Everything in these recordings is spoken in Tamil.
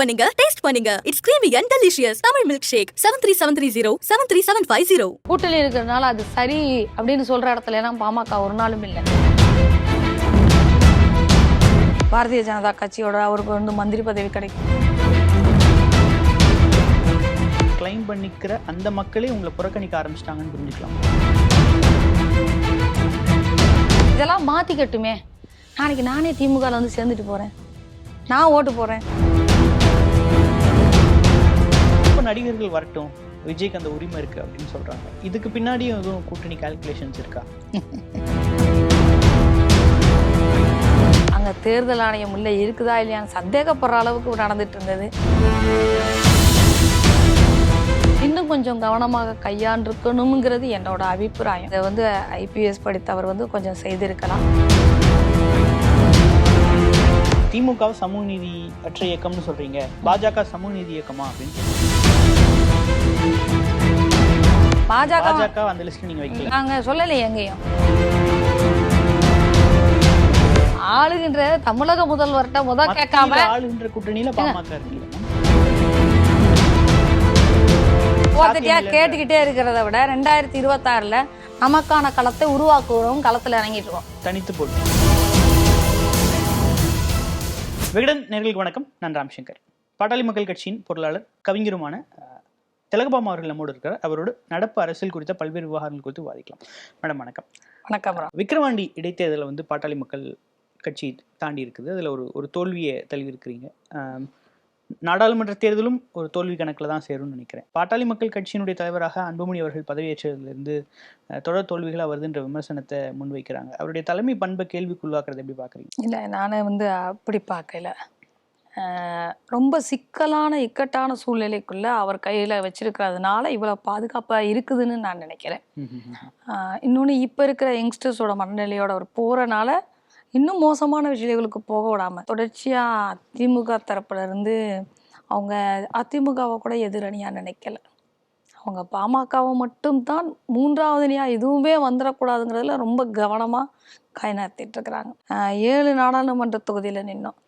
பண்ணுங்க டேஸ்ட் பண்ணுங்க. It's creamy and delicious Tamil milkshake seven three seven three zero seven three seven five zero கூட்டணி இருக்கிறதுனால அது சரி அப்படின்னு சொல்ற இடத்துல எல்லாம் பாமக ஒரு நாளும் இல்லை. பாரதிய ஜனதா கட்சியோட அவருக்கு வந்து மந்திரி பதவி கிடைக்கும். கிளைம் பண்ணிக்கிற அந்த மக்களே உங்களை புறக்கணிக்க ஆரம்பிச்சிட்டாங்கன்னு புரிஞ்சுக்கலாம். இதெல்லாம் மாத்திக்கட்டுமே. நாளைக்கு நானே திமுகல வந்து சேர்ந்துட்டு போறேன். நான் ஓட்டு போறேன். இப்போ நடிகர்கள் வரட்டும் விஜய்க்கு அந்த உரிமை இருக்கு அப்படின்னு சொல்றாங்க. இதுக்கு பின்னாடியும் எதுவும் கூட்டணி கால்குலேஷன்ஸ் இருக்கா? அங்க தேர்தல் ஆணையம் உள்ள இருக்குதா இல்லையான்னு சந்தேகப்படுற அளவுக்கு நடந்துட்டு இருந்தது. இன்னும் கொஞ்சம் கவனமாக கையாண்டிருக்கணுங்கிறது என்னோட அபிப்பிராயம். இதை வந்து ஐபிஎஸ் படித்தவர் வந்து கொஞ்சம் செய்திருக்கலாம். திமுக சமூக நீதி அற்ற இயக்கம்னு சொல்றீங்க. பாஜக சமூக நீதி இயக்கமா அப்படின்னு பாஜக பாஜக அந்த லிஸ்ட்ல நீங்க வைக்கல. நாங்க சொல்லலை எங்கேயும். ஆளுகின்ற தமிழக முதல்வர்கிட்ட முத கேட்காம ஆளுகின்ற கூட்டணியில பாமக கேட்டுக்கிட்டே இருக்கிறத விட ரெண்டாயிரத்தி இருபத்தாறுல நமக்கான களத்தை உருவாக்குறோம் களத்துல இறங்கிட்டு இருக்கோம். தனித்து போட்டு விகடன் நேர்களுக்கு வணக்கம். நான் ராம்சங்கர். பாட்டாளி மக்கள் கட்சியின் பொருளாளர் கவிஞருமான திலகபாமா அவர்கள் நம்மோடு இருக்கிறார். அவரோடு நடப்பு அரசியல் குறித்த பல்வேறு விவகாரங்கள் குறித்து விவாதிக்கலாம். மேடம் வணக்கம். வணக்கம் ராம். விக்கிரவாண்டி இடைத்தேர்தலில் வந்து பாட்டாளி மக்கள் கட்சி தாண்டி இருக்குது. அதில் ஒரு ஒரு தோல்வியை தழுவிருக்கிறீங்க ஆம், நாடாளுமன்ற தேர்தலும் ஒரு தோல்வி கணக்கில் தான் சேரும்னு நினைக்கிறேன். பாட்டாளி மக்கள் கட்சியினுடைய தலைவராக அன்புமணி அவர்கள் பதவியேற்றதிலிருந்து தொடர் தோல்விகளாக வருதுன்ற விமர்சனத்தை முன்வைக்கிறாங்க. அவருடைய தலைமை பண்பை கேள்விக்குள்ளாக்குறதை எப்படி பார்க்குறீங்க இல்ல நானே வந்து அப்படி பார்க்கல ரொம்ப சிக்கலான இக்கட்டான சூழ்நிலைக்குள்ள அவர் கையில வச்சிருக்கிறதுனால இவ்வளவு பாதுகாப்பா இருக்குதுன்னு நான் நினைக்கிறேன். ஆஹ் இன்னொன்னு இப்போ இருக்கிற யங்ஸ்டர்ஸோட மனநிலையோட அவர் போகிறனால இன்னும் மோசமான விஷயங்களுக்கு போக விடாம தொடர்ச்சியாக திமுக தரப்புல இருந்து அவங்க அதிமுகவை கூட எதிரணியாக நினைக்கல. அவங்க பாமகவை மட்டும்தான் மூன்றாவது அணியாக எதுவுமே வந்துடக்கூடாதுங்கிறதுல ரொம்ப கவனமாக கை நகர்த்திட்டு இருக்கிறாங்க. ஏழு நாடாளுமன்ற தொகுதியில் நின்னோம்.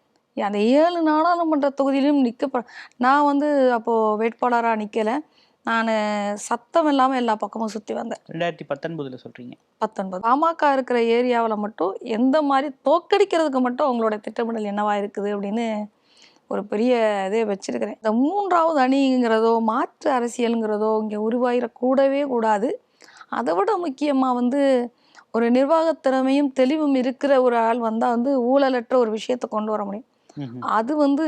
அந்த ஏழு நாடாளுமன்ற தொகுதியிலும் நிற்க நான் வந்து அப்போது வேட்பாளராக நிற்கலை நான் சத்தம் இல்லாமல் எல்லா பக்கமும் சுற்றி வந்தேன். ரெண்டாயிரத்தி பத்தொன்பதுல சொல்றீங்க. பத்தொன்பது. பாமக இருக்கிற ஏரியாவில் மட்டும் எந்த மாதிரி தோக்கடிக்கிறதுக்கு மட்டும் அவங்களோட திட்டமிடல் என்னவா இருக்குது அப்படின்னு ஒரு பெரிய இதே வச்சிருக்கிறேன். இந்த மூன்றாவது அணிங்கிறதோ மாற்று அரசியலுங்கிறதோ இங்கே உருவாயிடக்கூடவே கூடாது. அதை விட முக்கியமாக வந்து ஒரு நிர்வாகத் திறமையும் தெளிவும் இருக்கிற ஒரு ஆள் வந்தால் வந்து ஊழலற்ற ஒரு விஷயத்தை கொண்டு வர முடியும். அது வந்து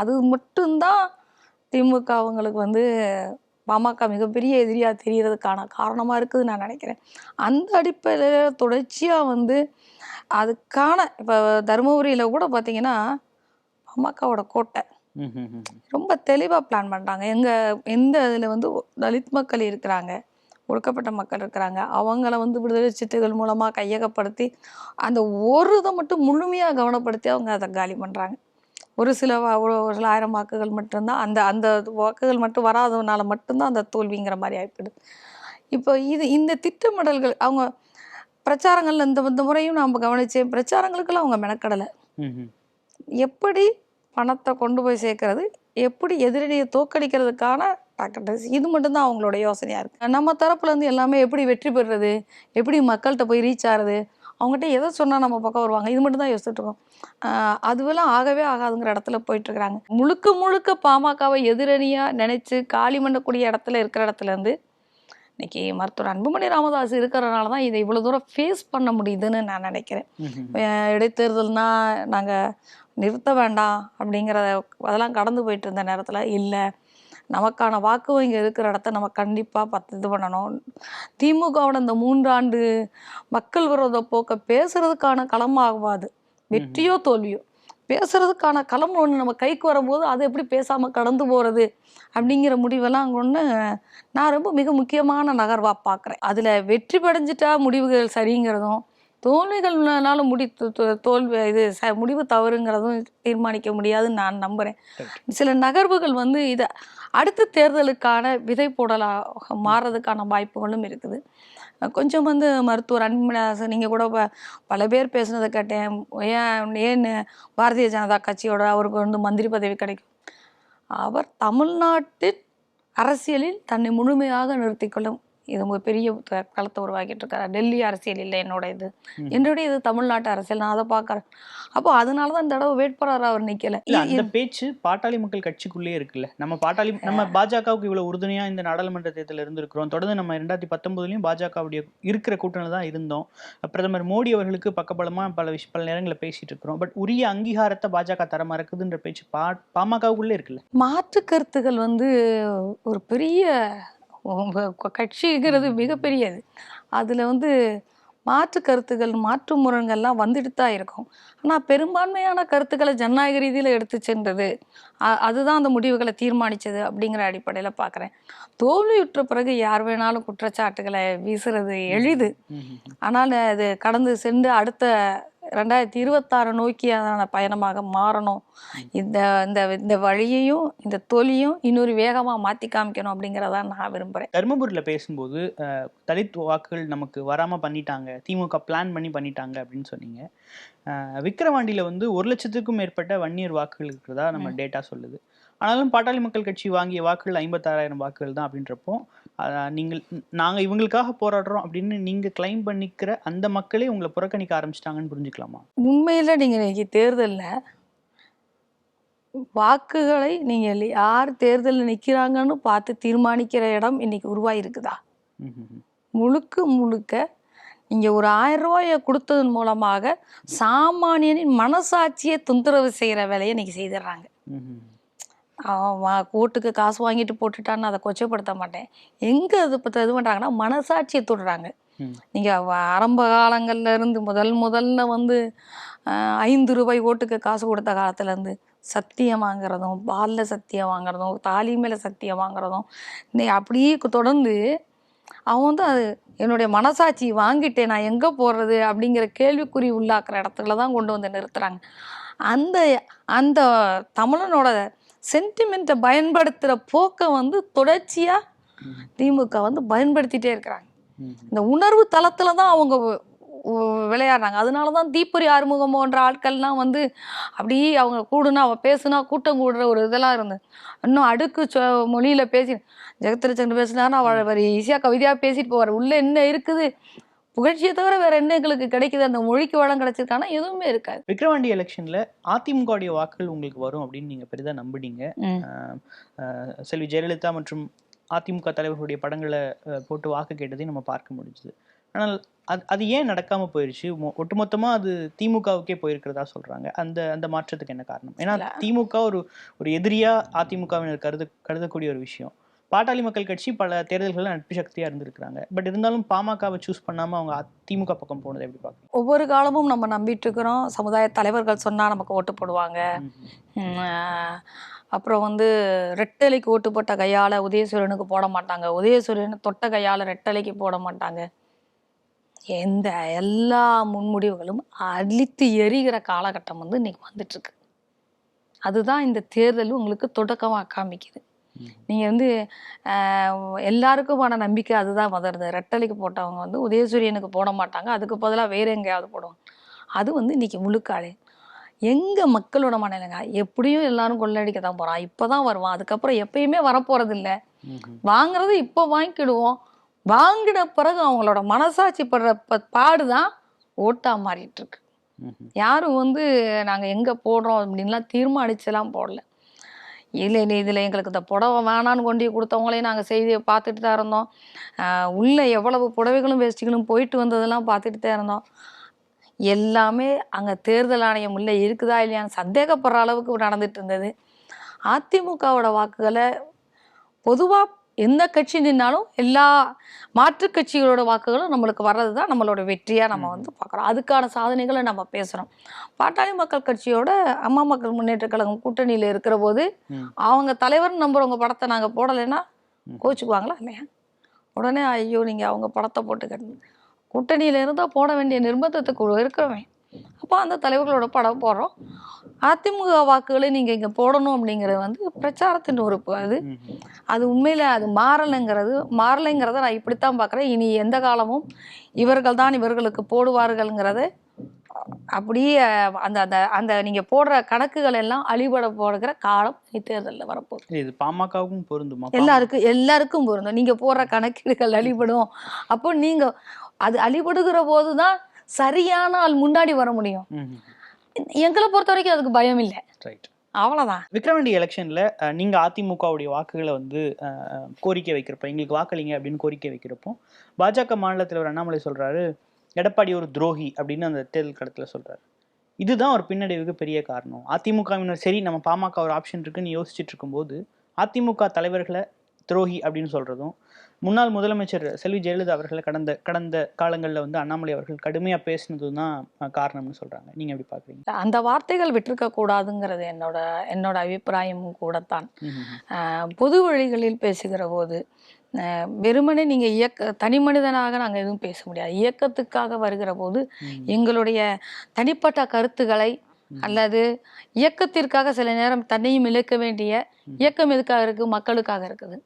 அது மட்டும்தான் திமுக அவங்களுக்கு வந்து பாமக மிகப்பெரிய எதிரியாக தெரியறதுக்கான காரணமாக இருக்குதுன்னு நான் நினைக்கிறேன். அந்த அடிப்படையில் தொடர்ச்சியாக வந்து அதுக்கான இப்போ தருமபுரியில் கூட பார்த்தீங்கன்னா பாமகவோட கோட்டை. ரொம்ப தெளிவாக பிளான் பண்ணுறாங்க எங்கள் எந்த இதில் வந்து தலித் மக்கள் இருக்கிறாங்க. ஒடுக்கப்பட்ட மக்கள் இருக்கிறாங்க. அவங்கள வந்து விடுதலை சிட்டுகள் மூலமாக கையகப்படுத்தி அந்த ஒரு இதை மட்டும் முழுமையாக கவனப்படுத்தி அவங்க அதை காலி பண்ணுறாங்க ஒரு சில ஒரு சில ஆயிரம் வாக்குகள் மட்டும்தான் அந்த அந்த வாக்குகள் மட்டும் வராததுனால மட்டும்தான் அந்த தோல்விங்கிற மாதிரி ஆயிடுது இப்போ இது இந்த திட்டமிடல்கள் அவங்க பிரச்சாரங்கள்ல இந்த இந்த முறையும் நாம் கவனிச்சேன் பிரச்சாரங்களுக்கெல்லாம் அவங்க மெனக்கடலை. எப்படி பணத்தை கொண்டு போய் சேர்க்கறது எப்படி எதிரணியை தோக்கடிக்கிறதுக்கான டாக்டர்ஸ் இது மட்டும்தான் அவங்களோட யோசனையா இருக்கு. நம்ம தரப்புல இருந்து எல்லாமே எப்படி வெற்றி பெறுறது? எப்படி மக்கள்கிட்ட போய் ரீச் ஆகுறது? அவங்ககிட்ட எதை சொன்னா நம்ம பக்கம் வருவாங்க? இது மட்டும் தான் யோசிச்சுட்டு இருக்கோம். ஆஹ் அதுவெல்லாம் ஆகவே ஆகாதுங்கிற இடத்துல போயிட்டு இருக்கிறாங்க. முழுக்க முழுக்க பாமகவை எதிரணியா நினைச்சு காலி பண்ணக்கூடிய இடத்துல இருக்கிற இடத்துல இருந்து இன்னைக்கு மருத்துவர் அன்புமணி ராமதாஸ் இருக்கிறனால தான் இதை இவ்வளவு தூரம் ஃபேஸ் பண்ண முடியுதுன்னு நான் நினைக்கிறேன். ம்ஹும். அஹ் இடைத்தேர்தல்னா நாங்கள் நிறுத்த வேண்டாம் அப்படிங்கிறத அதெல்லாம் கடந்து போயிட்டு இருந்த நேரத்தில் இல்லை. நமக்கான வாக்கு வங்கி இருக்கிற இடத்த நம்ம கண்டிப்பாக பத்து இது பண்ணணும். திமுகவோட இந்த மூன்றாண்டு மக்கள் விரோத போக்கை பேசுறதுக்கான களமாகாது வெற்றியோ தோல்வியோ. பேசுறதுக்கான களம் ஒன்று நம்ம கைக்கு வரும்போது அதை எப்படி பேசாமல் கடந்து போகிறது அப்படிங்கிற முடிவெல்லாம் அங்கே ஒன்று நான் ரொம்ப மிக முக்கியமான நகர்வாக பார்க்குறேன் அதில் வெற்றி படைஞ்சிட்டா முடிவுகள் சரிங்கிறதும் தோல்விகள்னால முடி தோல்வி இது ச முடிவு தவறுங்கிறதும் தீர்மானிக்க முடியாதுன்னு நான் நம்புகிறேன் சில நகர்வுகள் வந்து இதை அடுத்த தேர்தலுக்கான விதை போடலாக மாறுறதுக்கான வாய்ப்புகளும் இருக்குது. கொஞ்சம் வந்து மருத்துவர் அன்புமணிதாசன் நீங்கள் கூட பல பேர் பேசுனதை கேட்டேன். ஏன் ஏன் பாரதிய ஜனதா கட்சியோட அவருக்கு வந்து மந்திரி பதவி கிடைக்கும். அவர் தமிழ்நாட்டின் அரசியலில் தன்னை முழுமையாக நிறுத்திக்கொள்ளும் இது ஒரு பெரிய களத்தை உருவாக்கிட்டு இருக்காரு டெல்லி அரசியல் இல்லை என்னோட இது. என்னுடைய இது தமிழ்நாட்டு அரசியல். நான் அதை பார்க்குறேன் அப்போ அதனால தான் இந்த தடவை வேட்பாளராக அவர் நிற்கல இல்ல அந்த பேச்சு பாட்டாளி மக்கள் கட்சிக்குள்ளே இருக்குல்ல. நம்ம பாட்டாளி நம்ம பாஜகவுக்கு இவ்வளவு உறுதுணையா இந்த நாடாளுமன்ற தேர்தலில் இருந்திருக்கிறோம். தொடர்ந்து நம்ம ரெண்டாயிரத்தி பத்தொன்பதுலயும் பாஜகவுடைய இருக்கிற கூட்டணியில் தான் இருந்தோம். பிரதமர் மோடி அவர்களுக்கு பக்கபலமா பல விஷ பல நேரங்களில் பேசிட்டு இருக்கிறோம். பட் உரிய அங்கீகாரத்தை பாஜக தர மறக்குதுன்ற பேச்சு பா பாமகவுக்குள்ளே இருக்குல்ல. மாற்று கருத்துக்கள் வந்து ஒரு பெரிய உங்க க- கட்சிங்கிறது மிகப்பெரியது. அதில் வந்து மாற்று கருத்துக்கள் மாற்று முரண்கள்லாம் வந்துட்டு தான் இருக்கும். ஆனால் பெரும்பான்மையான கருத்துக்களை ஜனநாயக ரீதியில் எடுத்து சென்றது அதுதான் அந்த முடிவுகளை தீர்மானித்தது அப்படிங்கிற அடிப்படையில் பார்க்குறேன் தோல்வியுற்ற பிறகு யார் வேணாலும் குற்றச்சாட்டுகளை வீசுறது எளிது. ஆனால் அது கடந்து சென்று அடுத்த ரெண்டாயிரத்தி இருபத்தாறு நோக்கியான பயணமாக மாறணும். இந்த இந்த இந்த வழியையும் இந்த தொலியும் இன்னொரு வேகமாக மாற்றி காமிக்கணும் அப்படிங்கிறத நான் விரும்புகிறேன் தருமபுரியில் பேசும்போது தலித் வாக்குகள் நமக்கு வராம பண்ணிட்டாங்க திமுக பிளான் பண்ணி பண்ணிட்டாங்க அப்படின்னு சொன்னீங்க. விக்கிரவாண்டியில வந்து ஒரு லட்சத்துக்கும் மேற்பட்ட வன்னியர் வாக்குகள் இருக்கிறதா நம்ம டேட்டா சொல்லுது. ஆனாலும் பாட்டாளி மக்கள் கட்சி வாங்கிய வாக்குகள் ஐம்பத்தாறாயிரம் வாக்குகள் தான் அப்படின்றப்போ நீங்கள் நாங்க இவங்களுக்காக போராடுறோம் அப்படின்னு நீங்க கிளைம் பண்ணிக்கிற அந்த மக்களே உங்களை புறக்கணிக்க ஆரம்பிச்சிட்டாங்கன்னு புரிஞ்சுக்கலாமா? உண்மையில் நீங்கள் இன்னைக்கு தேர்தலில் வாக்குகளை நீங்கள் யார் தேர்தலில் நிற்கிறாங்கன்னு பார்த்து தீர்மானிக்கிற இடம் இன்னைக்கு உருவாயிருக்குதா. முழுக்க முழுக்க நீங்கள் ஒரு ஆயிரம் ரூபாயை கொடுத்ததன் மூலமாக சாமானியனின் மனசாட்சியை தொந்தரவு செய்கிற வேலையை இன்னைக்கு செய்திடுறாங்க. வா- ஓட்டுக்கு காசு வாங்கிட்டு போட்டுட்டான்னு அதை கொச்சைப்படுத்த மாட்டேன். எங்கே அது இப்போ இது பண்ணுறாங்கன்னா மனசாட்சியை தொடுறாங்க. ம். நீங்கள் ஆரம்ப காலங்கள்ல இருந்து முதல் முதல்ல வந்து ஐந்து ரூபாய் ஓட்டுக்கு காசு கொடுத்த காலத்துலேருந்து சத்தியம் வாங்குறதும் பாலில் சத்தியம் வாங்குறதும் தாலி மேலே சத்தியம் வாங்குறதும் அப்படியே தொடர்ந்து அவன் வந்து அது என்னுடைய மனசாட்சி வாங்கிட்டேன் நான் எங்கே போடுறது அப்படிங்கிற கேள்விக்குறி உள்ளாக்குற இடத்துல தான் கொண்டு வந்து நிறுத்துறாங்க. அந்த அந்த தமிழனோட சென்டிமெண்ட்டை பயன்படுத்துகிற போக்கை வந்து தொடர்ச்சியாக திமுக வந்து பயன்படுத்திட்டே இருக்கிறாங்க. இந்த உணர்வு தளத்தில் தான் அவங்க விளையாடுறாங்க. அதனால தான் தீப்பொறி ஆறுமுகம் போன்ற ஆட்கள்லாம் வந்து அப்படியே அவங்க கூடுனா அவ பேசுனா கூட்டம் கூடுற ஒரு இதெல்லாம் இருந்தது. இன்னும் அடுக்கு சொ மொழியில் பேசி ஜெகத்ரச்சந்திரன் பேசினாருன்னா அவர் ஈஸியாக கவிதையாக பேசிட்டு போவார். உள்ளே என்ன இருக்குது? புகழ்ச்சியை தவிர வேற என்ன எங்களுக்கு கிடைக்குது? அந்த மொழிக்கு வளம் கிடைச்சிருக்கானா? எதுவுமே இருக்காது. விக்கிரவாண்டி எலெக்ஷன்ல அதிமுகவுடைய வாக்குகள் உங்களுக்கு வரும் அப்படின்னு நீங்க பெரிதா நம்புனீங்க. செல்வி ஜெயலலிதா மற்றும் அதிமுக தலைவர்களுடைய படங்களை போட்டு வாக்கு கேட்டதையும் நம்ம பார்க்க முடிஞ்சுது. ஆனால் அது அது ஏன் நடக்காம போயிருச்சு? மொ- ஒட்டுமொத்தமா அது திமுகவுக்கே போயிருக்கிறதா சொல்றாங்க. அந்த அந்த மாற்றத்துக்கு என்ன காரணம்? ஏன்னா. திமுக ஒரு ஒரு எதிரியா அதிமுகவினர் கருது கருதக்கூடிய ஒரு விஷயம். பாட்டாளி மக்கள் கட்சி பல தேர்தல்களில் நட்பு சக்தியா இருந்திருக்கிறாங்க. பட் இருந்தாலும் பாமகவை சூஸ் பண்ணாம அவங்க திமுக பக்கம் போனதை எப்படி பார்க்குறீங்க ஒவ்வொரு காலமும் நம்ம நம்பிட்டு இருக்கிறோம். சமுதாய தலைவர்கள் சொன்னால் நமக்கு ஓட்டு போடுவாங்க. அப்புறம் வந்து ரெட்டலைக்கு ஓட்டு போட்ட கையால் உதயசூரியனுக்கு போட மாட்டாங்க. உதயசூரியன் தொட்ட கையால் ரெட்டலைக்கு போட மாட்டாங்க. எந்த எல்லா முன்முடிவுகளும் அழித்து எரிகிற காலகட்டம் வந்து இன்னைக்கு வந்துட்டு இருக்கு. அதுதான் இந்த தேர்தல் உங்களுக்கு தொடக்கமாக காமிக்குது. நீங்கள் வந்து எல்லாருக்குமான நம்பிக்கை அதுதான் முதல்ல ரெட்டலைக்கு போட்டவங்க வந்து உதயசூரியனுக்கு போட மாட்டாங்க. அதுக்கு பதிலாக வேற எங்கேயாவது போடுவாங்க. அது வந்து இன்னைக்கு முழுக்காளே எங்க மக்களோட மனநிலைங்க? எப்படியும் எல்லாரும் கொள்ளடிக்க தான் போறான். இப்பதான் வருவான். அதுக்கப்புறம் எப்பயுமே வரப்போறது இல்ல வாங்குறது இப்போ வாங்கிக்கிடுவோம் வாங்கின பிறகு அவங்களோட மனசாட்சி படுற ப- பாடுதான் ஓட்டா மாறிட்டு இருக்கு யாரும் வந்து நாங்க எங்க போடுறோம் அப்படின்லாம் தீர்மானிச்செல்லாம் போடல. இல்லை இல்லை இதில் எங்களுக்கு இந்த புடவை வேணான்னு கொண்டு கொடுத்தவங்களையும் நாங்கள் செய்தியை பார்த்துட்டு தான் இருந்தோம். உள்ளே எவ்வளவு புடவைகளும் வேஷ்டிகளும் போயிட்டு வந்ததெல்லாம் பார்த்துட்டு தான் இருந்தோம். எல்லாமே அங்கே தேர்தல் ஆணையம் உள்ளே இருக்குதா இல்லையான்னு சந்தேகப்படுற அளவுக்கு நடந்துட்டு இருந்தது. அதிமுகவோட வாக்குகளை பொதுவாக எந்த கட்சி நின்னாலும் எல்லா மாற்றுக் கட்சிகளோட வாக்குகளும் நம்மளுக்கு வர்றது தான் நம்மளோட வெற்றியாக நம்ம வந்து பார்க்குறோம். அதுக்கான சாதனைகளை நம்ம பேசுகிறோம் பாட்டாளி மக்கள் கட்சியோட அம்மா மக்கள் முன்னேற்ற கழகம் கூட்டணியில் இருக்கிற போது. அவங்க தலைவர் நம்புறவங்க படத்தை நாங்கள் போடலைன்னா. கோச்சுக்குவாங்களா இல்லையா? உடனே ஐயோ நீங்கள் அவங்க படத்தை போட்டுக்கிறது. கூட்டணியில் இருந்தால் போட வேண்டிய நிர்பந்தத்துக்கு இருக்கிறவன். அப்போ அந்த தலைவர்களோட படம் போடுறோம். அதிமுக வாக்குகளை நீங்கள் இங்கே போடணும் அப்படிங்கிறது வந்து பிரச்சாரத்தின் ஒரு ம். அது உண்மையில் அது மாறலைங்கிறது மாறலைங்கிறத நான் இப்படித்தான் பார்க்குறேன் இனி எந்த காலமும் இவர்கள் தான் இவர்களுக்கு போடுவார்கள்ங்கிறத அப்படியே அந்த அந்த அந்த நீங்கள் போடுற கணக்குகள் எல்லாம் அழிபட போடுகிற காலம் தேர்தலில் வரப்போகுது. இது பாமகவுக்கும் பொருந்துமா? எல்லாருக்கும் எல்லாருக்கும் பொருந்தும். நீங்கள் போடுற கணக்கீடுகள் அழிபடும். அப்போ நீங்கள் அது அழிபடுகிற போது தான் சரியான ஆள் முன்னாடி வர முடியும். எங்களை பொறுத்த வரைக்கும் அதுக்கு பயம் இல்லை. ரைட் அவ்வளோதான் விக்ரவாண்டி எலெக்ஷன்ல அஹ், நீங்க அதிமுகவுடைய வாக்குகளை வந்து கோரிக்கை வைக்கிறப்ப எங்களுக்கு வாக்களிங்க அப்படின்னு கோரிக்கை வைக்கிறப்போ பாஜக மாநில தலைவர் அண்ணாமலை சொல்றாரு எடப்பாடி ஒரு துரோகி அப்படின்னு அந்த தேர்தல் கடத்துல சொல்றாரு. இதுதான் ஒரு பின்னடைவுக்கு பெரிய காரணம். அதிமுகவினர் சரி நம்ம பாமக ஒரு ஆப்ஷன் இருக்குன்னு யோசிச்சுட்டு இருக்கும்போது அதிமுக தலைவர்களை துரோகி அப்படின்னு சொல்றதும் முன்னாள் முதலமைச்சர் செல்வி ஜெயலலிதா அவர்களை கடந்த கடந்த காலங்களில் வந்து அண்ணாமலை அவர்கள் கடுமையா பேசினதும் தான் காரணம்னு சொல்றாங்க. நீங்க எப்படி பாக்குறீங்க? அந்த வார்த்தைகள் விட்டிருக்க கூடாதுங்கிறது என்னோட என்னோட அபிப்பிராயமும் கூடத்தான். பொது வழிகளில் பேசுகிற போது வெறுமனே நீங்கள் இயக்க தனி மனிதனாக நாங்கள் எதுவும் பேச முடியாது. இயக்கத்துக்காக வருகிற போது எங்களுடைய தனிப்பட்ட கருத்துக்களை அல்லது இயக்கத்திற்காக சில நேரம் தன்னையும் இழக்க வேண்டிய இயக்கம் எதுக்காக இருக்குது மக்களுக்காக இருக்குது.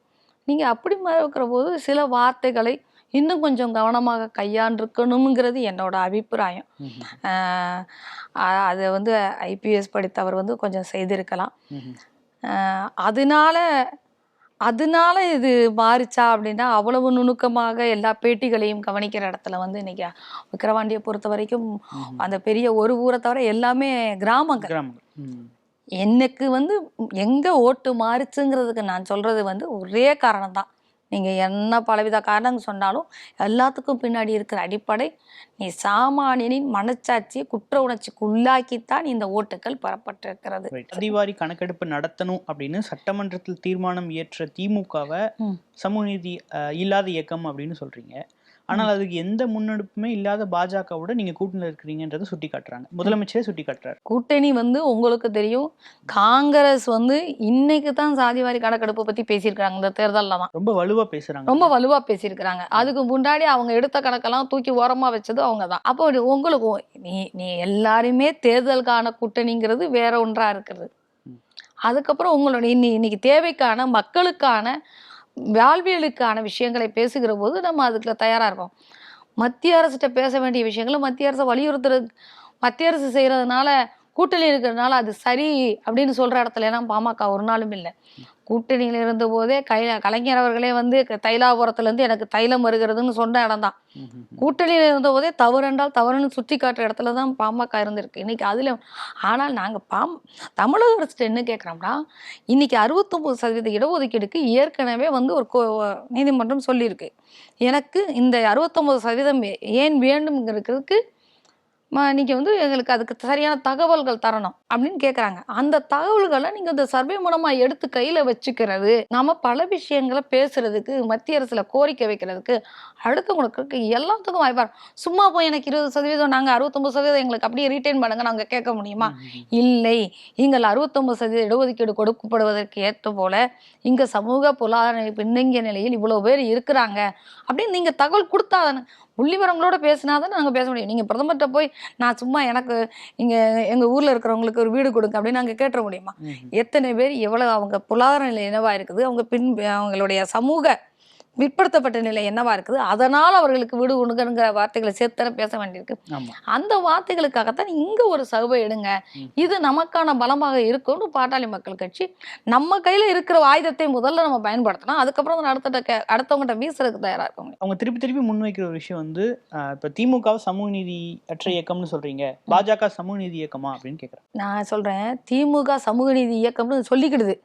நீங்கள் அப்படி இருக்கிற போது சில வார்த்தைகளை இன்னும் கொஞ்சம் கவனமாக கையாண்டிருக்கணுங்கிறது என்னோட அபிப்பிராயம். அதை வந்து ஐபிஎஸ் படித்தவர் வந்து கொஞ்சம் செய்திருக்கலாம். அதனால அதனால இது மாறிச்சா அப்படின்னா அவ்வளவு நுணுக்கமாக எல்லா பேட்டிகளையும் கவனிக்கிற இடத்துல வந்து இன்னைக்கு விக்கிரவாண்டியை பொறுத்த வரைக்கும் அந்த பெரிய ஒரு ஊரை தவிர எல்லாமே கிராமங்கள். எனக்கு வந்து எங்க ஓட்டு மாறுச்சுங்கிறதுக்கு நான் சொல்றது வந்து ஒரே காரணம் தான் நீங்க என்ன பலவித காரணங்கள் சொன்னாலும் எல்லாத்துக்கும் பின்னாடி இருக்கிற அடிப்படை நீ சாமானியனின் மனச்சாட்சியை குற்ற உணர்ச்சிக்கு உள்ளாக்கித்தான் இந்த ஓட்டுகள் பெறப்பட்டிருக்கிறது. அதிவாரி கணக்கெடுப்பு நடத்தணும் அப்படின்னு சட்டமன்றத்தில் தீர்மானம் இயற்ற திமுகவை. சமூக நீதி இல்லாத இயக்கம் அப்படின்னு சொல்றீங்க ஆனால் அதுக்கு எந்த முன்னெடுப்புமே இல்லாத பாஜகவோட நீங்க கூட்டணியில் இருக்கிறீங்கன்றதை சுட்டி காட்டுறாங்க முதலமைச்சரே சுட்டி காட்டுறாரு கூட்டணி வந்து உங்களுக்கு தெரியும். காங்கிரஸ் வந்து இன்னைக்கு தான் சாதிவாரி கணக்கெடுப்பை பத்தி பேசியிருக்காங்க இந்த தேர்தலில் தான் ரொம்ப வலுவா பேசுறாங்க. ரொம்ப வலுவா பேசியிருக்கிறாங்க. அதுக்கு முன்னாடி அவங்க எடுத்த கணக்கெல்லாம் தூக்கி ஓரமா வச்சது அவங்க தான் அப்போ உங்களுக்கு நீ நீ எல்லாருமே தேர்தலுக்கான கூட்டணிங்கிறது வேற ஒன்றா இருக்கிறது. அதுக்கப்புறம் உங்களுடைய இன்னி இன்னைக்கு தேவைக்கான மக்களுக்கான வாழ்வியலுக்கான விஷயங்களை பேசுகிற போது நம்ம அதுக்குள்ள தயாரா இருக்கோம். மத்திய அரசிட்ட பேச வேண்டிய விஷயங்களை மத்திய அரசை வலியுறுத்துறது மத்திய அரசு செய்யறதுனால கூட்டணி இருக்கிறதுனால அது சரி அப்படின்னு சொல்ற இடத்துல எல்லாம் பாமக ஒரு நாளும் இல்லை. கூட்டணியில் இருந்த போதே கை கலைஞர் அவர்களே வந்து க- தைலாபுரத்துல இருந்து எனக்கு தைலம் வருகிறதுன்னு சொன்ன இடம் தான் கூட்டணியில் இருந்த போதே தவறு என்றால் தவறுன்னு சுட்டி காட்டுற இடத்துல தான் பாமக இருந்திருக்கு. இன்னைக்கு அதுல ஆனால் நாங்க பாம் தமிழக அரசு என்ன கேட்குறோம்னா இன்னைக்கு அறுபத்தொம்பது சதவீத இடஒதுக்கீடுக்கு ஏற்கனவே வந்து ஒரு கோ நீதிமன்றம் சொல்லியிருக்கு. எனக்கு இந்த அறுபத்தொம்பது சதவீதம் ஏன் வேண்டும்ங்கிறதுக்கு நீங்கள் வந்து எங்களுக்கு அதுக்கு சரியான தகவல்கள் தரணும் அப்படின்னு கேட்குறாங்க அந்த தகவல்களை நீங்கள் இந்த சர்வே மூலமாக எடுத்து கையில் வச்சுக்கிறது நம்ம பல விஷயங்களை பேசுறதுக்கு மத்திய அரசில் கோரிக்கை வைக்கிறதுக்கு அடுத்தவங்களுக்கு எல்லாத்துக்கும் வாய்ப்பார். சும்மா போய் எனக்கு இருபது சதவீதம் நாங்கள் அறுபத்தொம்பது சதவீதம் எங்களுக்கு அப்படியே ரீட்டைன் பண்ணுங்க நாங்கள் கேட்க முடியுமா? இல்லை. நீங்கள் அறுபத்தொம்பது சதவீத இடஒதுக்கீடு கொடுக்கப்படுவதற்கு ஏற்ற போல இங்கே சமூக பொருளாதார நிலை பின்தங்கிய நிலையில் இவ்வளோ பேர் இருக்கிறாங்க அப்படின்னு நீங்கள் தகவல் கொடுத்தாதானே புள்ளிவரங்களோட பேசினா தான் நாங்கள் பேச முடியும். நீங்கள் பிரதமர்கிட்ட போய் நான் சும்மா எனக்கு இங்கே எங்கள் ஊரில் இருக்கிறவங்களுக்கு ஒரு வீடு கொடுங்க அப்படின்னு நாங்கள் கேட்டுற முடியுமா? எத்தனை பேர் எவ்வளவு அவங்க பொருளாதார நிலை என்னவா இருக்குது? அவங்க பின் அவங்களுடைய சமூக பிற்படுத்தப்பட்ட நிலை என்னவா இருக்குது? அதனால் அவர்களுக்கு வீடு கொடுங்கிற வார்த்தைகளை சேர்த்தன பேச வேண்டியிருக்கு. அந்த வார்த்தைகளுக்காகத்தான் இங்க ஒரு சர்வே எடுங்க. இது நமக்கான பலமாக இருக்கும்னு பாட்டாளி மக்கள் கட்சி நம்ம கையில இருக்கிற ஆயுதத்தை முதல்ல நம்ம பயன்படுத்தணும். அதுக்கப்புறம் அடுத்த அடுத்தவங்ககிட்ட வீசுறதுக்கு தயாரா இருக்க முடியும். அவங்க திருப்பி திருப்பி முன்வைக்கிற ஒரு விஷயம் வந்து இப்ப திமுக சமூக நீதி அற்ற இயக்கம்னு சொல்றீங்க. பாஜக சமூக நீதி இயக்கமா அப்படின்னு கேக்குறேன். நான் சொல்றேன் திமுக சமூக நீதி இயக்கம்னு சொல்லிக்கிடுது.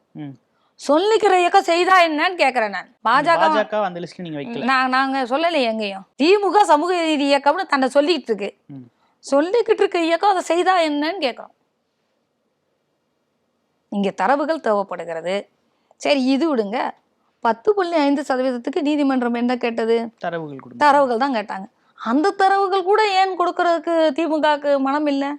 சொல்லிக்கிற இயக்கம் செய்தா என்னன்னு கேக்குறேன் நான். பாஜக பாஜக அந்த லிஸ்ட்ல நீங்க வைக்கல. நான் நாங்க சொல்லலை எங்கேயும். திமுக சமூக நீதி இயக்கம்னு தன்னை சொல்லிக்கிட்டு இருக்கு. சொல்லிக்கிட்டு இருக்க இயக்கம் அதை செய்தா என்னன்னு கேட்குறோம் இங்க தரவுகள் தேவைப்படுகிறது. சரி இது விடுங்க. பத்து புள்ளி ஐந்து சதவீதத்துக்கு நீதிமன்றம் என்ன கேட்டது? தரவுகள் தரவுகள் தான் கேட்டாங்க. அந்த தரவுகள் கூட ஏன் கொடுக்கறதுக்கு திமுகவுக்கு மனம் இல்லை?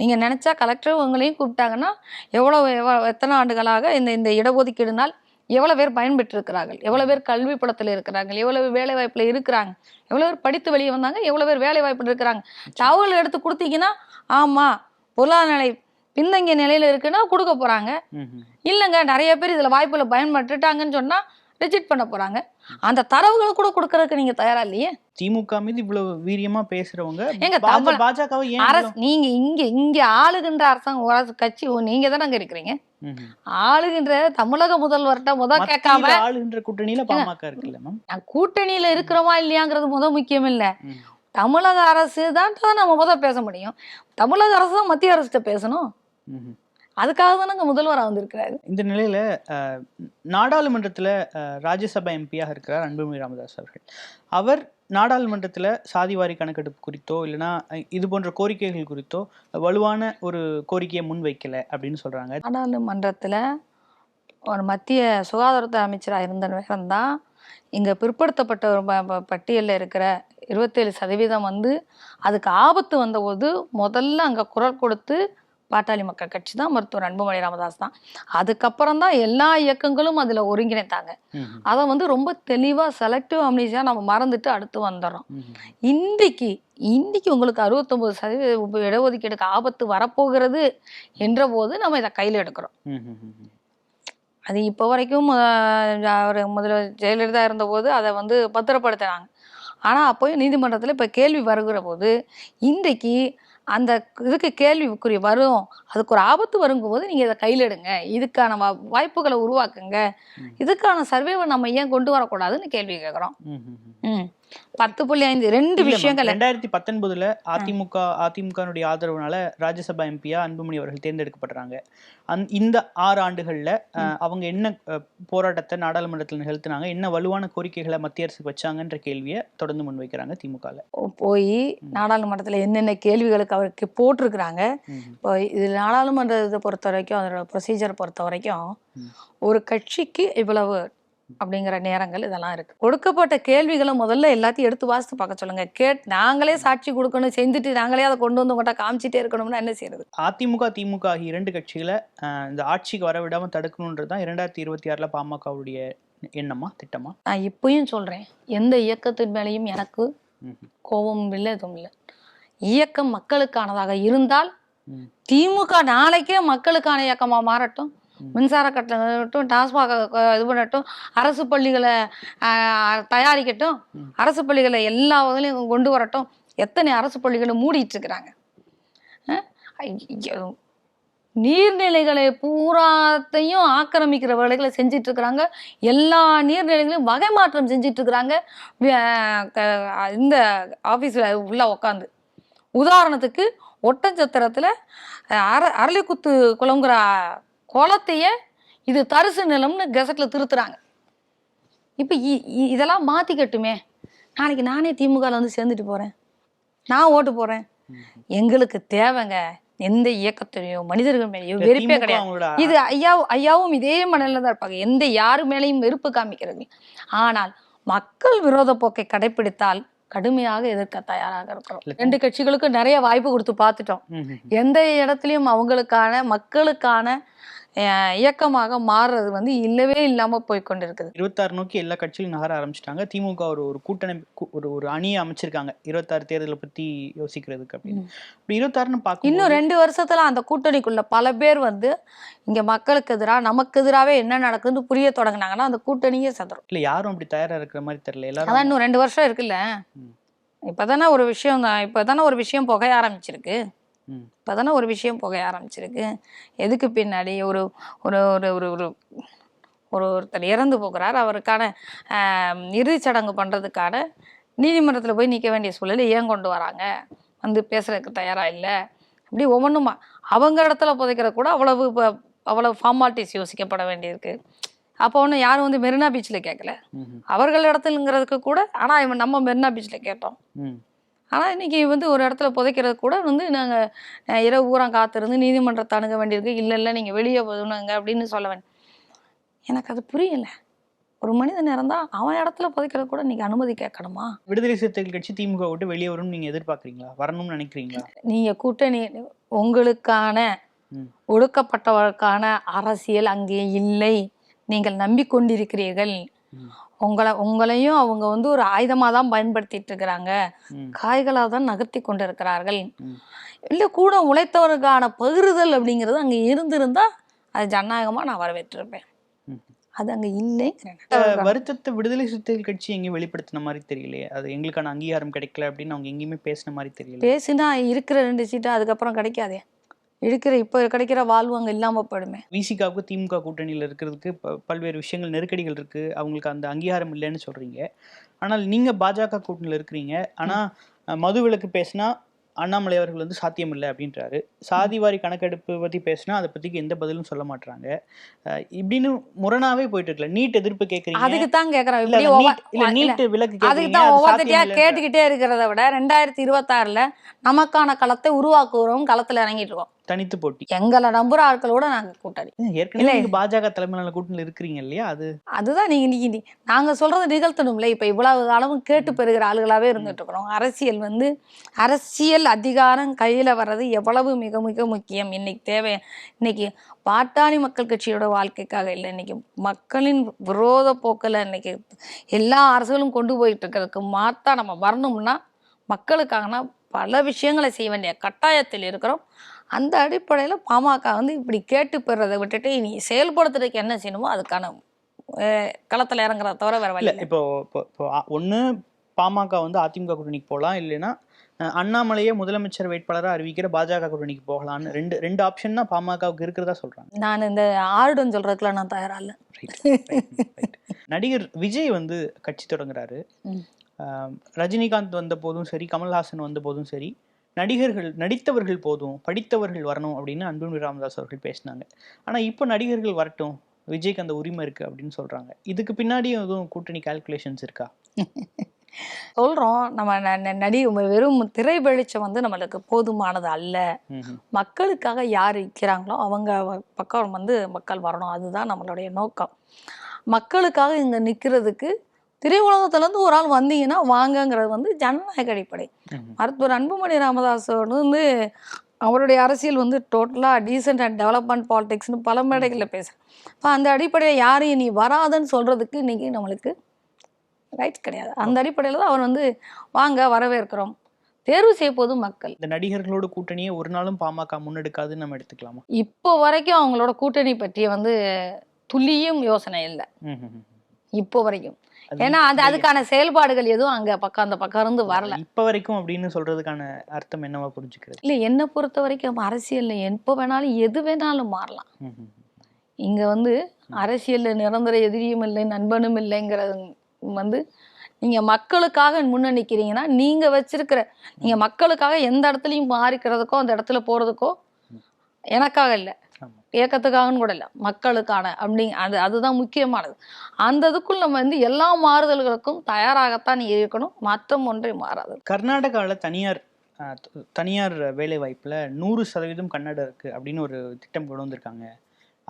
நீங்க நினைச்சா கலெக்டர் உங்களையும் கூப்பிட்டாங்கன்னா எவ்வளோ எவ்வளோ எத்தனை ஆண்டுகளாக இந்த இந்த இடஒதுக்கீடுனால் எவ்வளவு பேர் பயன்பெற்று இருக்கிறார்கள் எவ்வளவு பேர் கல்வி படத்தில் இருக்கிறார்கள்? எவ்வளவு வேலை வாய்ப்புல இருக்கிறாங்க? எவ்வளவு பேர் படித்து வெளியே வந்தாங்க? எவ்வளவு பேர் வேலை வாய்ப்புல இருக்கிறாங்க? தகவல் எடுத்து கொடுத்தீங்கன்னா ஆமா பொருளாதார நிலை பின்தங்கிய நிலையில இருக்குன்னா கொடுக்க போறாங்க. ம்ஹும். இல்லைங்க நிறைய பேர் இதுல வாய்ப்புல பயன்பட்டுட்டாங்கன்னு சொன்னா ரிஜெக்ட் பண்ண போறாங்க. அந்த தரவுகளை கூட கொடுக்கறதுக்கு நீங்க தயாரா இல்லையே? திமுக மீது இவ்வளவு வீரியமா பேசுறவங்க ஏங்க, பாஜ- தமிழ்- பாஜகவை ஏன் அரசு நீங்க இங்க இங்க ஆளுகின்ற அரசாங்கம் ஒரு அரசு கட்சி நீங்க தானே அங்க இருக்கிறீங்க. ஆளுகின்ற தமிழக முதல்வர்கிட்ட முத கேட்காம ஆளுகின்ற கூட்டணியில பாமக இருக்குல்ல மேம் கூட்டணியில இருக்கிறோமா இல்லையாங்கிறது முத முக்கியம் இல்ல. தமிழக அரசு தான் நம்ம முத பேச முடியும். தமிழக அரசு தான் மத்திய அரசுகிட்ட பேசணும். அதுக்காக தானங்க முதல்வரா வந்திருக்கிறாரு. இந்த நிலையில நாடாளுமன்றத்துல ராஜ்யசபா எம்பியாக இருக்கிறார் அன்புமணி ராமதாஸ் அவர்கள். அவர் நாடாளுமன்றத்துல சாதிவாரி கணக்கெடுப்பு குறித்தோ இல்லைன்னா அஹ், இது போன்ற கோரிக்கைகள் குறித்தோ வலுவான ஒரு கோரிக்கையை முன்வைக்கல அப்படின்னு சொல்றாங்க. நாடாளுமன்றத்துல ஒரு மத்திய சுகாதாரத்துறை அமைச்சராக இருந்த நேரம் தான் இங்க பிற்படுத்தப்பட்ட ஒரு பட்டியல்ல இருக்கிற இருபத்தேழு சதவீதம் வந்து அதுக்கு ஆபத்து வந்தபோது முதல்ல அங்க குரல் கொடுத்து பாட்டாளி மக்கள் கட்சி தான் மருத்துவர் அன்புமணி ராமதாஸ் தான் அதுக்கப்புறம் தான் எல்லா இயக்கங்களும் அதுல ஒருங்கிணைத்தாங்க. அதை வந்து ரொம்ப தெளிவா செலக்டிவ் அம்னீசியா நம்ம மறந்துட்டு அடுத்து வந்துடுறோம். இன்றைக்கு இன்னைக்கு உங்களுக்கு அறுபத்தொன்பது சதவீத இடஒதுக்கீடுக்கு ஆபத்து வரப்போகிறது என்ற போது நம்ம இதை கையில் எடுக்கிறோம். அது இப்போ வரைக்கும் அவர் முதல்ல ஜெயலலிதா இருந்தபோது அதை வந்து பத்திரப்படுத்தினாங்க ஆனால் அப்போயும் நீதிமன்றத்தில் இப்போ கேள்வி வருகிற போது இன்றைக்கு அந்த இதுக்கு கேள்விக்குரிய வரும். அதுக்கு ஒரு ஆபத்து வருங்கும்போது நீங்கள் இதை கையில் எடுங்க. இதுக்கான வா வாய்ப்புகளை உருவாக்குங்க. இதுக்கான சர்வேவை நம்ம ஏன் கொண்டு வரக்கூடாதுன்னு கேள்வி கேட்குறோம். ம். பத்து புள்ளி ஐந்து ரெண்டு விஷயங்கள். ரெண்டாயிரத்தி பத்தொன்பதுல அதிமுக அதிமுகனுடைய ஆதரவுனால ராஜ்யசபா எம்பியா அன்புமணி அவர்கள் தேர்ந்தெடுக்கப்பட்டாங்க அந் இந்த ஆறு ஆண்டுகள்ல அவங்க என்ன போராட்டத்தை நாடாளுமன்றத்தில் நிகழ்த்தினாங்க என்ன வலுவான கோரிக்கைகளை மத்திய அரசுக்கு வச்சாங்கன்ற கேள்வியை தொடர்ந்து முன்வைக்கிறாங்க திமுகல. போய் நாடாளுமன்றத்தில் என்னென்ன கேள்விகளுக்கு அவருக்கு போட்டிருக்கிறாங்க. இப்போ இது நாடாளுமன்றத்தை பொறுத்த வரைக்கும் அதோட ப்ரொசீஜரை பொறுத்த வரைக்கும். ஒரு கட்சிக்கு இவ்வளவு அப்படிங்கிற நேரங்கள் இதெல்லாம் இருக்கு கொடுக்கப்பட்ட கேள்விகளை முதல்ல எல்லாத்தையும் எடுத்து வாசித்து பார்க்க சொல்லுங்க கேட் நாங்களே சாட்சி கொடுக்கணும் செஞ்சுட்டு நாங்களே அதை கொண்டு வந்து உங்கள்கிட்ட காமிச்சிட்டே இருக்கணும்னா என்ன செய்யறது அதிமுக திமுக ஆகிய இரண்டு கட்சிகளை இந்த ஆட்சிக்கு வரவிடாம தடுக்கணுன்றது தான் இரண்டாயிரத்தி இருபத்தி ஆறுல பாமகவுடைய எண்ணமா திட்டமா நான் இப்பயும் சொல்றேன் எந்த இயக்கத்தின் மேலேயும் எனக்கு. கோபமும் இல்லை எதுவும் இல்லை இயக்கம் மக்களுக்கானதாக இருந்தால். திமுக நாளைக்கே மக்களுக்கான இயக்கமா மாறட்டும். மின்சார கட்டணம் டாஸ்மாக் இது பண்ணட்டும் அரசு பள்ளிகளை தயாரிக்கட்டும். அரசு பள்ளிகளை எல்லா வகையிலையும் கொண்டு வரட்டும். எத்தனை அரசு பள்ளிகளை மூடிட்டு இருக்கிறாங்க? நீர்நிலைகளை பூராத்தையும் ஆக்கிரமிக்கிற வேலைகளை செஞ்சிட்டு இருக்கிறாங்க. எல்லா நீர்நிலைகளையும் வகை மாற்றம் செஞ்சிட்டு இருக்கிறாங்க. இந்த ஆஃபீஸில் உள்ள உட்காந்து உதாரணத்துக்கு ஒட்டஞ்சத்திரத்தில் அர அரளிக்குத்து குளம்ங்கிற குளத்தையே இது தரிசு நிலம்னு கெசட்டில் திருத்துறாங்க. இப்போ இதெல்லாம் மாற்றிக்கட்டுமே நாளைக்கு நானே திமுகவில் வந்து சேர்ந்துட்டு போகிறேன் நான் ஓட்டு போகிறேன் எங்களுக்கு தேவைங்க. எந்த இயக்கத்திலையோ மனிதர்கள் மேலேயோ வெறுப்பே கிடையாது. இது ஐயா ஐயாவும் இதே மனநில தான் இருப்பாங்க. எந்த யாரு மேலேயும் வெறுப்பு காமிக்கிறது ஆனால் மக்கள் விரோத போக்கை கடைபிடித்தால் கடுமையாக எதிர்க்க தயாராக இருக்கிறோம். ரெண்டு கட்சிகளுக்கும் நிறைய வாய்ப்பு கொடுத்து பார்த்துட்டோம். எந்த இடத்துலையும் அவங்களுக்கான மக்களுக்கான இயக்கமாக மாறுறது வந்து இல்லவே இல்லாம போய் கொண்டிருக்குது இருபத்தாறு நோக்கி எல்லா கட்சியும் நகர ஆரம்பிச்சிட்டாங்க. திமுக ஒரு ஒரு கூட்டணி ஒரு ஒரு அணியை அமைச்சிருக்காங்க. இருபத்தாறு தேர்தலை பத்தி யோசிக்கிறதுக்கு அப்படின்னு. இப்படி இருபத்தாறுன்னு பார்க்கும் இன்னும் ரெண்டு வருஷத்துல அந்த கூட்டணிக்குள்ள பல பேர் வந்து இங்க மக்களுக்கு எதிராக நமக்கு எதிராகவே என்ன நடக்குதுன்னு புரிய தொடங்குனாங்கன்னா அந்த கூட்டணியே சதுரும். இல்ல யாரும் அப்படி தயாரா இருக்கிற மாதிரி தெரியல. அதான் எல்லாரும் இன்னும் ரெண்டு வருஷம் இருக்குல்ல. இப்பதானே ஒரு விஷயம் தான் இப்பதானே ஒரு விஷயம் புகைய ஆரம்பிச்சிருக்கு. இப்பதானே ஒரு விஷயம் புகைய ஆரம்பிச்சிருக்கு. எதுக்கு பின்னாடி ஒரு ஒரு ஒரு ஒரு ஒரு ஒரு ஒருத்தர் இறந்து போகிறார். அவருக்கான இறுதிச் சடங்கு பண்றதுக்கான நீதிமன்றத்துல போய் நிற்க வேண்டிய சூழலை ஏன் கொண்டு வராங்க? வந்து பேசுறதுக்கு தயாரா இல்லை? அப்படி ஒவ்வொன்றுமா அவங்க இடத்துல புதைக்கிறது கூட அவ்வளவு ப- அவ்வளவு ஃபார்மாலிட்டிஸ் யோசிக்கப்பட வேண்டியிருக்கு. அப்போ ஒன்றும் யாரும் வந்து மெரினா பீச்சில் கேட்கல. அவர்கள் இடத்துலங்கிறதுக்கு கூட ஆனால் இவன் நம்ம மெரினா பீச்சில் கேட்டோம். ஆனால் இன்னைக்கு வந்து ஒரு இடத்துல புதைக்கிறது கூட வந்து நாங்கள் இரவு ஊரம் காத்திருந்து நீதிமன்றத்தை அணுக வேண்டியிருக்கு. இல்லை இல்லை நீங்கள் வெளியே போதுனுங்க அப்படின்னு சொல்ல எனக்கு அது புரியல. ஒரு மனிதன் இருந்தால் அவன் இடத்துல புதைக்கிறது கூட நீங்கள் அனுமதி கேட்கணுமா? விடுதலை சிறுத்தைகள் கட்சி திமுக விட்டு வெளியே வரும்னு நீங்க எதிர்பார்க்கறீங்களா? வரணும்னு நினைக்கிறீங்களா? நீங்கள் கூட்டணி உங்களுக்கான ம். ஒடுக்கப்பட்டவர்களுக்கான அரசியல் அங்கே இல்லை. நீங்கள் நம்பிக்கொண்டிருக்கிறீர்கள். உங்களை உங்களையும் அவங்க வந்து ஒரு ஆயுதமாக தான் பயன்படுத்திட்டு இருக்கிறாங்க. காய்களாக தான் நகர்த்தி கொண்டு இருக்கிறார்கள் ம். இல்லை கூட உழைத்தவருக்கான பகிர்தல் அப்படிங்கிறது அங்கே இருந்திருந்தா அது ஜனநாயகமாக நான் வரவேற்றிருப்பேன். அது அங்கே இல்லை. வருத்தத்தை விடுதலை சிறுத்தைகள் கட்சி எங்கேயும் வெளிப்படுத்தின மாதிரி தெரியலையே? அது எங்களுக்கான அங்கீகாரம் கிடைக்கல அப்படின்னு அவங்க எங்கேயுமே பேசின மாதிரி தெரியல பேசினா இருக்கிற ரெண்டு சீட்டு அதுக்கப்புறம் கிடைக்காதே? இருக்கிற இப்போ கிடைக்கிற வாழ்வு அங்கே இல்லாமல் போயிடுமே. விசிகாவுக்கு திமுக கூட்டணியில் இருக்கிறதுக்கு பல்வேறு விஷயங்கள் நெருக்கடிகள் இருக்கு. அவங்களுக்கு அந்த அங்கீகாரம் இல்லைன்னு சொல்றீங்க. ஆனால் நீங்க பாஜக கூட்டணியில் இருக்கிறீங்க. ஆனா அஹ், மது விலக்கு பேசினா அண்ணாமலை அவர்கள் வந்து சாத்தியம் இல்லை அப்படின்றாரு. சாதிவாரி கணக்கெடுப்பு பத்தி பேசினா அதை பத்திக்கு எந்த பதிலும் சொல்ல மாட்டாங்க இப்படின்னு முரணாவே போயிட்டு இருக்கல. நீட் எதிர்ப்பு கேக்குறீங்க. அதுக்கு தான் கேட்குறேன் இல்ல, நீட் விலக்கு அதுக்கு தான் அது ஒவ்வொருத்தையா சாத்தியம் இல்லைன்ற- கேட்டுக்கிட்டே இருக்கிறத விட ரெண்டாயிரத்தி இருபத்தாறுல நமக்கான களத்தை உருவாக்குறோம் களத்துல இறங்கிட்டு இருக்கோம். தனித்து போட்டி. எங்களை நம்புற ஆட்களோட நாங்க கூட்டணி. ஏற்கனவே பாஜக தலைமையிலான கூட்டணியில் இருக்கிறீங்க இல்லையா? அது அதுதான் நீங்க நீங்க நாங்க சொல்றதை நிகழ்த்தணும்ல. இப்ப இவ்வளவு காலமும் கேட்டு பெறுகிற ஆளுகளாவே இருந்துட்டு இருக்கிறோம் அரசியல் வந்து அரசியல் அதிகாரம் கையில வர்றது எவ்வளவு மிக மிக முக்கியம். இன்னைக்கு தேவை இன்னைக்கு பாட்டாளி மக்கள் கட்சியோட வாழ்க்கைக்காக இல்லை. இன்னைக்கு மக்களின் விரோத போக்கில் இன்னைக்கு எல்லா அரசுகளும் கொண்டு போயிட்டு இருக்கிறதுக்கு மாத்தா நம்ம வரணும்னா மக்களுக்காகனா பல விஷயங்களை செய்ய வேண்டிய கட்டாயத்தில் இருக்கிறோம். அந்த அடிப்படையில் பாமக வந்து இப்படி கேட்டு பெறதை விட்டுட்டு இனி செயல்படுத்துறதுக்கு என்ன செய்யணுமோ அதுக்கான களத்துல இறங்குறத தவிர வேற வழி. இப்போ இப்போ ஒண்ணு பாமக வந்து அதிமுக கூட்டணிக்கு போகலாம் இல்லைன்னா அண்ணாமலையே முதலமைச்சர் வேட்பாளராக அறிவிக்கிற பாஜக கூட்டணிக்கு போகலாம்னு ரெண்டு ரெண்டு ஆப்ஷன் தான் பாமகவுக்கு இருக்கிறதா சொல்றாங்க நான் இந்த ஆருடன் சொல்றதுக்குலாம் நான் தயாரா இல்லை. நடிகர் விஜய் வந்து கட்சி தொடங்குறாரு ரஜினிகாந்த் வந்த போதும் சரி கமல்ஹாசன் வந்த போதும் சரி நடிகர்கள் நடித்தவர்கள் போதும் படித்தவர்கள் வரணும் அப்படின்னு அன்புமணி ராமதாஸ் அவர்கள் பேசினாங்க. ஆனா இப்போ நடிகர்கள் வரட்டும் விஜய்க்கு அந்த உரிமை இருக்கு அப்படின்னு சொல்றாங்க. இதுக்கு பின்னாடியும் எதுவும் கூட்டணி கால்குலேஷன்ஸ் இருக்கா? சொல்றோம். நம்ம நடி வெறும் திரை வெளிச்சம் வந்து நம்மளுக்கு போதுமானது அல்ல. மக்களுக்காக யார் இருக்கிறாங்களோ அவங்க பக்கம் வந்து மக்கள் வரணும். அதுதான் நம்மளுடைய நோக்கம். மக்களுக்காக இங்க நிக்கிறதுக்கு திரையுலகத்துலேருந்து ஒரு ஆள் வந்தீங்கன்னா வாங்கங்கிறது வந்து ஜனநாயக அடிப்படை. மருத்துவர் அன்புமணி ராமதாஸோடு வந்து அவருடைய அரசியல் வந்து டோட்டலாக டீசென்ட் அண்ட் டெவலப்மெண்ட் பாலிடிக்ஸ்னு பல மேடைகளில் பேசுகிறேன் இப்போ அந்த அடிப்படையில் யாரையும் நீ வராதுன்னு சொல்கிறதுக்கு இன்னைக்கு நம்மளுக்கு ரைட்ஸ் கிடையாது. அந்த அடிப்படையில் தான் அவர் வந்து வாங்க வரவேற்கிறோம். தேர்வு செய்ய போது மக்கள். இந்த நடிகர்களோட கூட்டணியை ஒரு நாளும் பாமக முன்னெடுக்காதுன்னு நம்ம எடுத்துக்கலாமா? இப்போ வரைக்கும் அவங்களோட கூட்டணி பற்றிய வந்து துல்லியும் யோசனை இல்லை. இப்போ வரைக்கும் ஏன்னா அது அதுக்கான செயல்பாடுகள் எதுவும் அங்கே பக்கம் அந்த பக்கம் இருந்து வரல. இப்ப வரைக்கும் அப்படின்னு சொல்றதுக்கான அர்த்தம் என்னவா புரிஞ்சுக்கிறது? இல்லை என்னை பொறுத்த வரைக்கும் அரசியல்ல எப்போ வேணாலும் எது வேணாலும் மாறலாம். இங்க வந்து அரசியல்ல நிரந்தர எதிரியும் இல்லை நண்பனும் இல்லைங்கிறது வந்து நீங்க மக்களுக்காக முன்ன நிக்கிறீங்கன்னா நீங்க வச்சிருக்கிற நீங்க மக்களுக்காக எந்த இடத்துலையும் மாறிக்கிறதுக்கோ அந்த இடத்துல போறதுக்கோ எனக்காக இல்லை. இயக்கத்துக்காகன்னு கூட இல்லை மக்களுக்கான அப்படி அது அதுதான் முக்கியமானது. அந்த இதுக்குள் நம்ம வந்து எல்லா மாறுதல்களுக்கும் தயாராகத்தான் இருக்கணும் மற்றம் ஒன்றை மாறாது. கர்நாடகாவில் தனியார் தனியார் வேலை வாய்ப்பில் நூறு சதவீதம் கன்னடம் இருக்குது அப்படின்னு ஒரு திட்டம் கொண்டு வந்திருக்காங்க.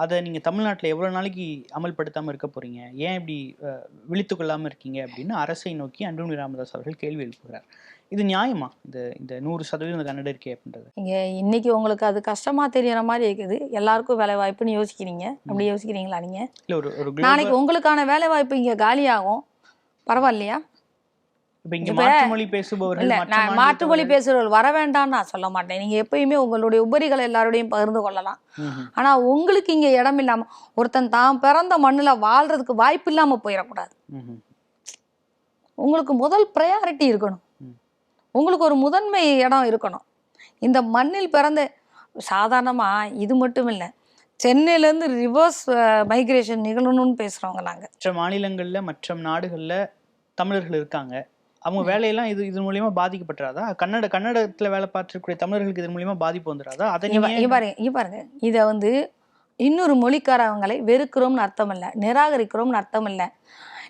அதை நீங்க தமிழ்நாட்டுல எவ்வளவு நாளைக்கு அமல்படுத்தாம இருக்க போறீங்க? ஏன் இப்படி அஹ், விழித்துக் கொள்ளாம இருக்கீங்க அப்படின்னு அரசை நோக்கி அன்புமணி ராமதாஸ் அவர்கள் கேள்வி எழுப்புகிறார். இது நியாயமா? இந்த இந்த நூறு சதவீதம் கன்னடம் இருக்கே அப்படின்றது. இங்க இன்னைக்கு உங்களுக்கு அது கஷ்டமா தெரியற மாதிரி இருக்குது. எல்லாருக்கும் வேலை வாய்ப்புன்னு யோசிக்கிறீங்க. அப்படி யோசிக்கிறீங்களா நீங்க? இல்ல ஒரு ஒரு நாளைக்கு உங்களுக்கான வேலை வாய்ப்பு இங்க காலியாகும். பரவாயில்லையா? இப்ப இங்க இப்ப- மாற்று மொழி பேசுபவர்கள் இல்ல மற்ற நான் மாற்று மொழி மாநிலத்தவர்கள்- பேசுறவர்கள் வர வேண்டாம்னு நான் சொல்ல மாட்டேன். நீங்க எப்பயுமே உங்களுடைய உபரிகளை எல்லாரோடையும் பகிர்ந்து கொள்ளலாம். ஆனா உங்களுக்கு இங்க இடம் இல்லாம ஒருத்தன் தான் பிறந்த மண்ணுல வாழ்றதுக்கு வாய்ப்பு இல்லாம போயிடக்கூடாது. உங்களுக்கு முதல் ப்ரையாரிட்டி இருக்கணும். உங்களுக்கு ஒரு முதன்மை இடம் இருக்கணும். இந்த மண்ணில் பிறந்த சாதாரணமா இது மட்டும் இல்லை சென்னையிலேருந்து ரிவர்ஸ் மைக்ரேஷன் நிகழணும்னு பேசுறவங்க நாங்க. மற்ற மாநிலங்கள்ல மற்ற நாடுகள்ல தமிழர்கள் இருக்காங்க. அவங்க வேலையெல்லாம் இது இது மூலியமா பாதிக்கப்பட்டுறாதா? கன்னட கன்னடத்துல வேலை பார்த்துக்கூடிய தமிழர்களுக்கு இது மூலியமா பாதிப்பு வந்துடாதா? அதை பாருங்க இங்க பாருங்க. இதை வந்து இன்னொரு மொழிக்காரவங்களை வெறுக்கிறோம்னு அர்த்தம் இல்லை நிராகரிக்கிறோம்னு அர்த்தம் இல்லை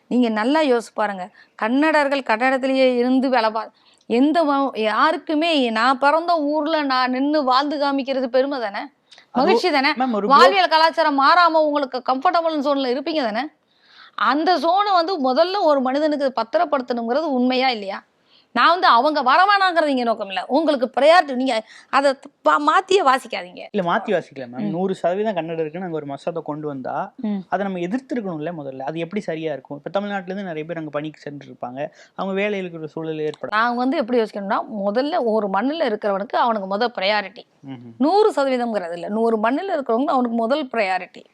நீங்க நல்லா யோசிச்சு பாருங்க. கன்னடர்கள் கன்னடத்திலேயே இருந்து வேலை பா எந்த யாருக்குமே நான் பிறந்த ஊர்ல நான் நின்னு வாழ்ந்து காமிக்கிறது பெருமை தானே? மகிழ்ச்சி தானே? வாழ்வியல் கலாச்சாரம் மாறாம உங்களுக்கு கம்ஃபர்டபுள் ஜோன்ல இருப்பீங்க தானே? அந்த ஜோனை வந்து முதல்ல ஒரு மனிதனுக்கு பத்திரப்படுத்தணுங்கிறது உண்மையா இல்லையா? நான் வந்து அவங்க வரவேணாங்கிறது இங்கே நோக்கம் இல்லை. உங்களுக்கு ப்ரையாரிட்டி நீங்கள் அதை மாத்தியே வாசிக்காதீங்க. இல்ல மாத்தி வாசிக்கல மேம் நூறு சதவீதம் கன்னடம் இருக்குன்னு அங்க ஒரு மசோதா கொண்டு வந்தா. அதை நம்ம எதிர்த்திருக்கணும்ல முதல்ல. அது எப்படி சரியா இருக்கும்? இப்ப தமிழ்நாட்டுல இருந்து நிறைய பேர் அங்க பணிக்கு சென்று இருப்பாங்க அவங்க வேலையில் இருக்கிற சூழல் ஏற்படும் நான் வந்து எப்படி யோசிக்கணும்னா முதல்ல ஒரு மண்ணில் இருக்கிறவனுக்கு அவனுக்கு முதல் ப்ரையாரிட்டி. நூறு சதவீதம்ங்கிறது இல்லை. நூறு மண்ணில் இருக்கிறவங்க அவனுக்கு முதல் ப்ரையாரிட்டி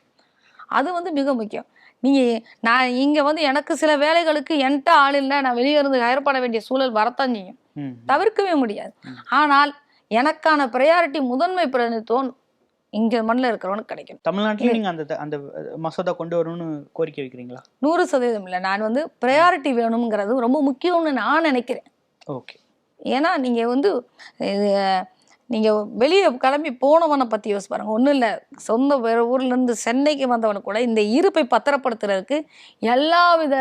அது வந்து மிக முக்கியம். நீங்கள் நான் இங்கே வந்து எனக்கு சில வேலைகளுக்கு என்கிட்ட ஆள் இல்லை. நான் வெளியே இருந்து ஹயர் பண்ண வேண்டிய சூழல் வரத்தான் செய்யும். தவிர்க்கவே முடியாது. ஆனால் எனக்கான ப்ரையாரிட்டி முதன்மை பிரதிநிதித்துவம் இங்கே மண்ணில் இருக்கிறவனுக்கு கிடைக்கும் தமிழ்நாட்டுல நீங்க அந்த அந்த மசோதா கொண்டு வரணும்னு கோரிக்கை வைக்கிறீங்களா? நூறு சதவீதம் இல்லை. நான் வந்து ப்ரையாரிட்டி வேணுங்கிறது ரொம்ப முக்கியம்னு நான் நினைக்கிறேன். ஓகே. ஏன்னா நீங்கள் வந்து நீங்கள் வெளியே கிளம்பி போனவனை பற்றி யோசிச்சு பாருங்க. ஒன்றும் இல்லை. சொந்த வேறு ஊர்லேருந்து சென்னைக்கு வந்தவனு கூட இந்த இருப்பை பத்திரப்படுத்துறதுக்கு எல்லா வித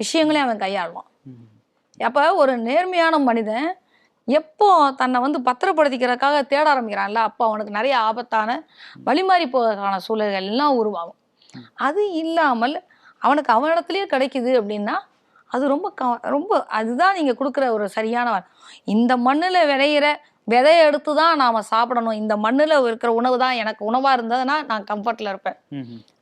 விஷயங்களையும் அவன் கையாளுவான். அப்போ ஒரு நேர்மையான மனிதன் எப்போ தன்னை வந்து பத்திரப்படுத்திக்கிறதுக்காக தேட ஆரம்பிக்கிறான்ல அப்போ அவனுக்கு நிறைய ஆபத்தான வழிமாறி போவதற்கான சூழல்கள் எல்லாம் உருவாகும். அது இல்லாமல் அவனுக்கு அவனிடத்துலயே கிடைக்குது அப்படின்னா அது ரொம்ப க ரொம்ப அதுதான் நீங்கள் கொடுக்குற ஒரு சரியான இந்த மண்ணில் விளையிற விதையை எடுத்து தான் நாம் சாப்பிடணும். இந்த மண்ணில் இருக்கிற உணவு தான் எனக்கு உணவாக இருந்ததுன்னா நான் கம்ஃபர்ட்டில் இருப்பேன்.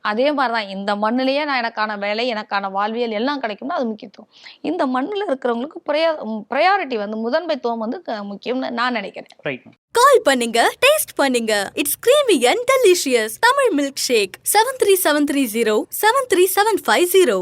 அதே மாதிரி தான் இந்த மண்ணிலேயே நான் எனக்கான வேலை எனக்கான வாழ்வியல் எல்லாம் கிடைக்கும்னா அது முக்கியத்துவம். இந்த மண்ணில் இருக்கிறவங்களுக்கு ப்ரையா ப்ரையாரிட்டி வந்து முதன்மைத்துவம் வந்து க- முக்கியம்னு நான் நினைக்கிறேன். கால் பண்ணுங்க டேஸ்ட் பண்ணுங்க. It's creamy and delicious Tamil milkshake seven three seven three zero seven three seven five zero